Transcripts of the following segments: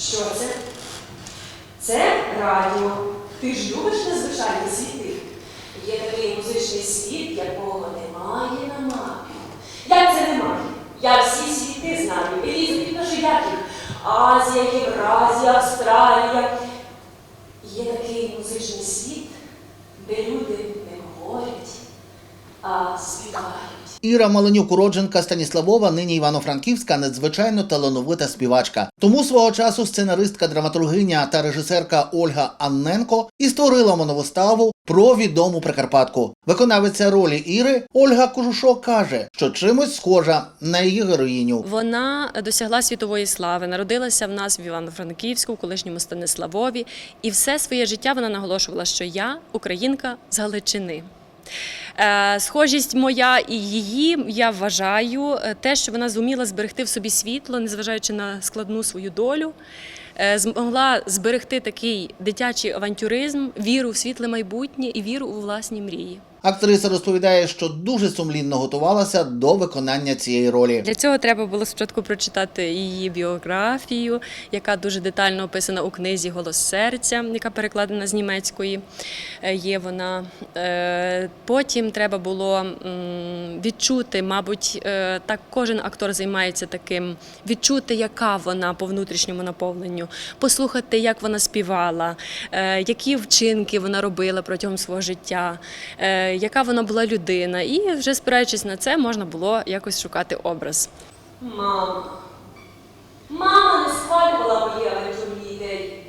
Що це? Це радіо. Ти ж любиш незвичайні світи. Є такий музичний світ, якого немає на мапі. Як це немає? Я всі світи знаю. І підкажи, як їх? Азія, Євразія, Австралія. Є такий музичний світ, де люди не говорять, а співають. Іра Маленюк, уродженка Станіславова, нині Івано-Франківська, надзвичайно талановита співачка. Тому свого часу сценаристка, драматургиня та режисерка Ольга Анненко і створила моновиставу про відому Прикарпатку. Виконавиця ролі Іри Ольга Кожушок каже, що чимось схожа на її героїню. Вона досягла світової слави, народилася в нас в Івано-Франківську, в колишньому Станиславові, і все своє життя вона наголошувала, що я українка з Галичини. Е, Схожість моя і її, я вважаю, е, те, що вона зуміла зберегти в собі світло, незважаючи на складну свою долю, е, змогла зберегти такий дитячий авантюризм, віру в світле майбутнє і віру у власні мрії. Актриса розповідає, що дуже сумлінно готувалася до виконання цієї ролі. Для цього треба було спочатку прочитати її біографію, яка дуже детально описана у книзі Голос серця, яка перекладена з німецької. Е, Є вона. Е, Потім треба було відчути, мабуть, е, так кожен актор займається таким, відчути, яка вона по внутрішньому наповненню, послухати, як вона співала, які вчинки вона робила протягом свого життя, яка вона була людина. І вже спираючись на це, можна було якось шукати образ. Мама. Мама не схвалювала мої авантюрні ідеї.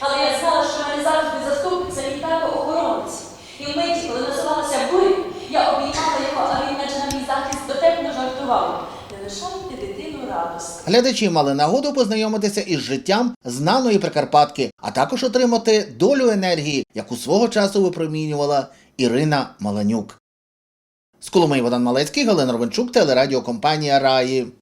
Але я знала, що мене завжди заступиться мій тато охоронець. І в миті, коли називалася буря, я обіймала його, а він наче на мій захист дотепно жартував. Не лишайте радості. Глядачі мали нагоду познайомитися із життям знаної Прикарпатки, а також отримати долю енергії, яку свого часу випромінювала Ірина Маланюк. З Коломиї Богдан Малецький, Галина Ровенчук, телерадіокомпанія Раї.